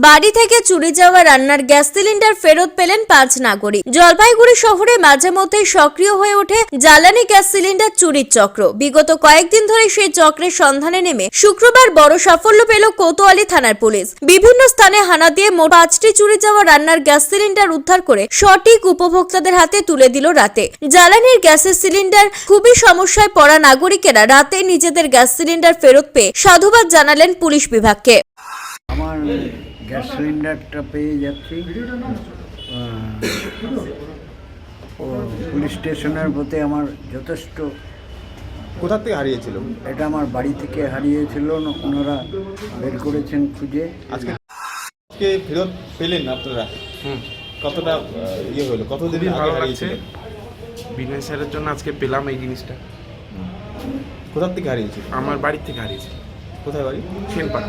বাড়ি থেকে চুরি যাওয়া রান্নার গ্যাস সিলিন্ডার ফেরত পেলেন পাঁচ নাগরিক। জলপাইগুড়ি শহরে মাঝে মধ্যে সক্রিয় হয়ে ওঠে জ্বালানি গ্যাস সিলিন্ডার চুরির চক্র। বিগত কয়েকদিন ধরে সেই চক্রের সন্ধানে নেমে শুক্রবার বড় সাফল্য পেল কোতোয়ালি থানার পুলিশ। বিভিন্ন স্থানে হানা দিয়ে মোট পাঁচটি চুরি যাওয়া রান্নার গ্যাস সিলিন্ডার উদ্ধার করে সঠিক উপভোক্তাদের হাতে তুলে দিল রাতে। জ্বালানির গ্যাসের সিলিন্ডার খুবই সমস্যায় পড়া নাগরিকেরা রাতে নিজেদের গ্যাস সিলিন্ডার ফেরত পেয়ে সাধুবাদ জানালেন পুলিশ বিভাগকে। আমার গ্যাস সিলিন্ডারটা পেয়ে যাচ্ছি। ও পুলিশ স্টেশনের প্রতি আমার যথেষ্ট কোথা থেকে হারিয়েছিল? এটা আমার বাড়ি থেকে হারিয়েছিল ওনারা বের করেছেন খুঁজে। আজকে আজকে ফেরত পেলেন আপনারা? কতটা ইয়ে হলো? কতদিন ভালো লাগছে। হারিয়েছিল বিনয় স্যারের জন্য আজকে পেলাম এই জিনিসটা। কোথা থেকে হারিয়েছিল? আমার বাড়ির থেকে হারিয়েছে কোথায় বাড়ি? Senpara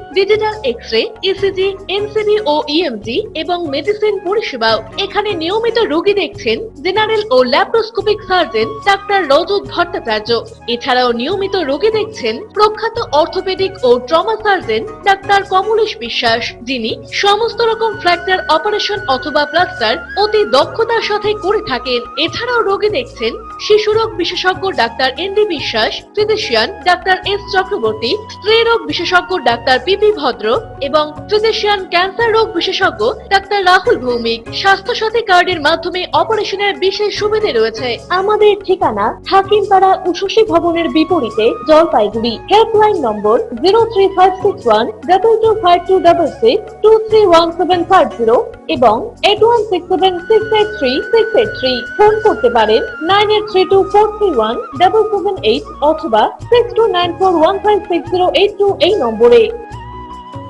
digital X ray ECG NCV ও ইএমজি এবং মেডিসিন পরিষেবাও এখানে নিয়মিত রোগী দেখছেন জেনারেল ও laparoscopic surgeon doctor Rajat Bhattacharya. এছাড়াও নিয়মিত রোগী দেখছেন প্রখ্যাত অর্থোপেডিক ও trauma surgeon doctor Kamlesh Biswas, যিনি সমস্ত রকম ফ্র্যাকচার অপারেশন অথবা প্লাস্টার অতি দক্ষতার সাথে করে থাকেন। এছাড়াও রোগী দেখছেন শিশুরোগ বিশেষজ্ঞ doctor N D Biswas, physician doctor S Chakraborty, স্ত্রীরোগ বিশেষজ্ঞ ডাক্তার পিপি ভদ্র এবং ফিজিশিয়ান ক্যান্সার রোগ বিশেষজ্ঞ ডাক্তার রাহুল ভৌমিক স্বাস্থ্য সাথী কার্ডের মাধ্যমে অপারেশনের বিশেষ সুবিধে রয়েছে। আমাদের ঠিকানা হাকিমপাড়া উষসী ভবনের বিপরীতে Jalpaiguri. Helpline number zero three five six one double two five two double six two three one seven five zero. এবং eight one six seven six eight three six eight three phone করতে পারেন nine eight three two four three one double seven eight অথবা six two nine four one five six zero eight two এই নম্বরে।